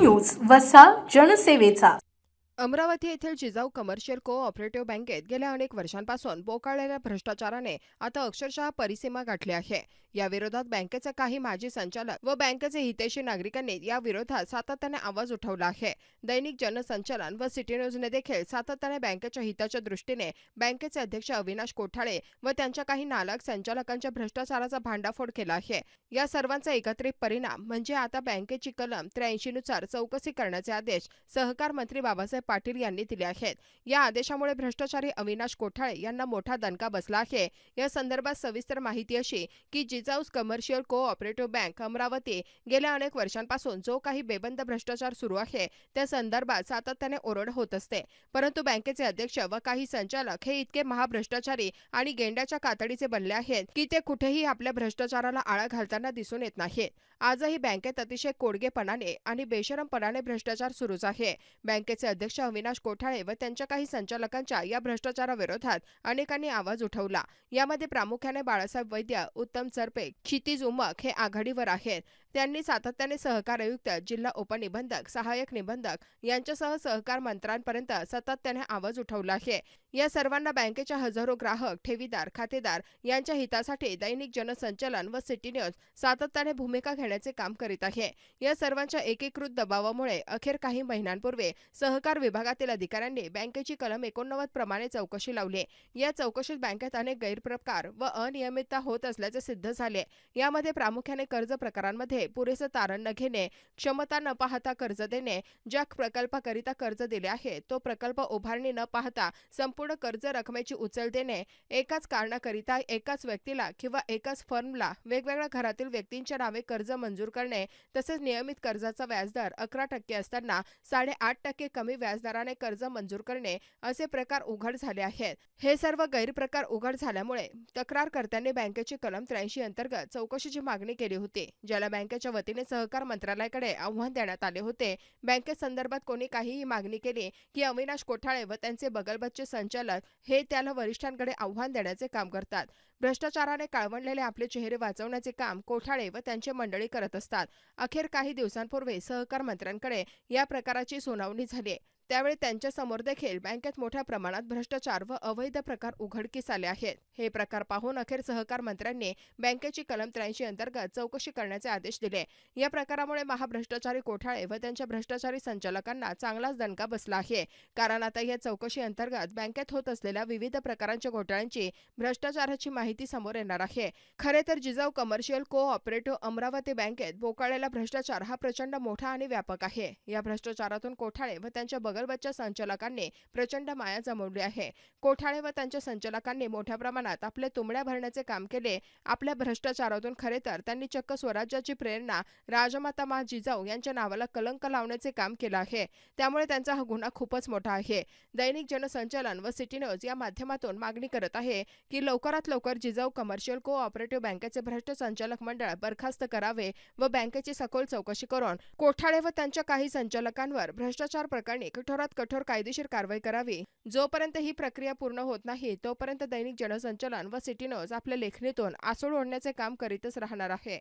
News वसा जनसेवेचा. अमरावती येथील जिजाऊ कमर्शियल को ऑपरेटिव्ह बँकेत गेल्या अनेक वर्षांपासून बोकाळलेल्या भ्रष्टाचाराने आता अक्षरशः परिसीमा गाठली आहे. या विरोधात बँकेचे काही माजी संचालक व बँकेचे हितेशी नागरिकांनी या विरोधात सातत्याने आवाज उठवला आहे. दैनिक जनसंचालन व सिटी न्यूजने देखील सातत्याने बँकेच्या हिताच्या दृष्टीने बँकेचे अध्यक्ष अविनाश कोठाळे व त्यांच्या काही नालक संचालकांच्या भ्रष्टाचाराचा भांडाफोड केला आहे. या सर्वांचा एकत्रित परिणाम म्हणजे आता बँकेची कलम त्र्याऐंशी नुसार चौकशी करण्याचे आदेश सहकार मंत्री बाबासाहेब पाटील यांनी दिले आहेत. या आदेशामुळे भ्रष्टाचारी अविनाश कोठाळे यांना मोठा दणका बसला आहे. या संदर्भात सविस्तर माहिती अशी की जिजाऊस कमर्शियल कोऑपरेटिव्ह बँक अमरावती गेल्या अनेक वर्षांपासून जो काही बेबंद भ्रष्टाचार सुरू आहे त्या संदर्भात सातत्याने ओरड होत असते. परंतु बँकेचे अध्यक्ष व काही संचालक हे इतके महाभ्रष्टाचारी आणि गेंड्याच्या कातडीचे बनले आहेत की ते कुठेही आपल्या भ्रष्टाचाराला आळा घालताना दिसून येत नाहीत. आजही बँकेत अतिशय कोडगेपणाने आणि बेशरमपणाने भ्रष्टाचार सुरूच आहे. बँकेचे अध्यक्ष अविनाश कोठाळे व त्यांच्या काही संचालकांच्या या भ्रष्टाचाराविरोधात अनेकांनी आवाज उठवला. यामध्ये प्रामुख्याने बाळासाहेब वैद्य उत्तम तर्फे क्षितिज उमक हे आघाडीवर आहेत. त्यांनी सातत्याने सहकार आयुक्त जिल्हा उपनिबंधक सहाय्यक निबंधक यांच्यासह सहकार मंत्र्यांपर्यंत सातत्याने आवाज उठवला आहे. या सर्वांना बँकेच्या हजारो ग्राहक ठेवीदार खातेदार यांच्या हितासाठी दैनिक जनसंचलन व सिटी न्यूज सातत्याने भूमिका घेण्याचे काम करीत आहे. या सर्वांच्या एकीकृत दबावामुळे अखेर काही महिन्यांपूर्वी सहकार विभागातील अधिकाऱ्यांनी बँकेची कलम एकोणनव्वद प्रमाणे चौकशी लावली. या चौकशीत बँकेत अनेक गैरप्रकार व अनियमितता होत असल्याचे सिद्ध झाले. यामध्ये प्रामुख्याने कर्ज प्रकारांमध्ये पुरेसे तारण न घेणे क्षमता न पाहता कर्ज देणे ज्या प्रकल्पाकरिता कर्ज दिले आहे तो प्रकल्प उभारणी न पाहता संपूर्ण कर्ज रकमेची उचल देणे एकाच कारणाकरिता एकाच व्यक्तीला किंवा एकाच फर्मला वेगवेगळ्या घरातील व्यक्तींच्या नावे कर्ज मंजूर करणे तसेच नियमित कर्जाचा व्याजदर अकरा टक्के असताना साडेआठ टक्के कमी व्याजदराने कर्ज मंजूर करणे असे प्रकार उघड झाले आहेत. हे सर्व गैरप्रकार उघड झाल्यामुळे तक्रारकर्त्यांनी बँकेची कलम त्र्याऐंशी अंतर्गत चौकशीची मागणी केली होती ज्याला बँकेच्या वतीने सहकार मंत्रालयाकडे आव्हान देण्यात आले होते. बँकेसंदर्भात कोणी काहीही मागणी केली की अविनाश कोठाळे व त्यांचे बगलबच्चे संचालक हे त्याला वरिष्ठांकडे आव्हान देण्याचे काम करतात. भ्रष्टाचाराने काळवंडलेले आपले चेहरे वाचवण्याचे काम कोठाळे व त्यांचे मंडळी करत असतात. अखेर काही दिवसांपूर्वी सहकार मंत्र्यांकडे या प्रकाराची सुनावणी झाली त्यावेळी त्यांच्यासमोर देखील बँकेत मोठ्या प्रमाणात भ्रष्टाचार व अवैध प्रकार उघडकीस आले आहेत. हे प्रकार पाहून अखेर सहकार मंत्र्यांनी बँकेची कलम त्र्याऐंशी अंतर्गत चौकशी करण्याचे आदेश दिले. या प्रकारामुळे महाभ्रष्टाचारी कोठाळे व त्यांच्या भ्रष्टाचारी संचालकांना चांगलाच दणका बसला आहे. कारण आता या चौकशी अंतर्गत बँकेत होत असलेल्या विविध प्रकारांच्या घोटाळ्यांची भ्रष्टाचाराची माहिती समोर येणार आहे. खरे तर जिजाऊ कमर्शियल को ऑपरेटिव्ह अमरावती बँकेत बोकाळलेला भ्रष्टाचार हा प्रचंड मोठा आणि व्यापक आहे. या भ्रष्टाचारातून कोठाळे व त्यांच्या बगलबच्च्या संचालकांनी प्रचंड माया जमवली आहे. कोठाळे व त्यांच्या संचालकांनी मोठ्या प्रमाणात आपले तुंबड्या भरण्याचे काम केले. आपल्या भ्रष्टाचारातून खरे तर त्यांनी चक्क स्वराज्याची प्रेरणा राजमाता मा जिजाऊ यांच्या नावाला कलंक लावण्याचे काम केलं आहे. त्यामुळे त्यांचा हा गुन्हा खूपच मोठा आहे. दैनिक जनसंचालन व सिटी न्यूज या माध्यमातून मागणी करत आहे की लवकरात लवकर जिजाऊ कमर्शियल को ऑपरेटिव्ह बँकेचे भ्रष्ट संचालक मंडळ बरखास्त करावे व बँकेची सखोल चौकशी करून कोठाळे व त्यांच्या काही संचालकांवर भ्रष्टाचार प्रकरणी कठोरात कठोर कायदेशीर कारवाई करावी. जोपर्यंत ही प्रक्रिया पूर्ण होत नाही तोपर्यंत दैनिक जनसंचलन व सिटी न्यूज आपल्या लेखणीतून आसूड ओढण्याचे काम करीतच राहणार आहे.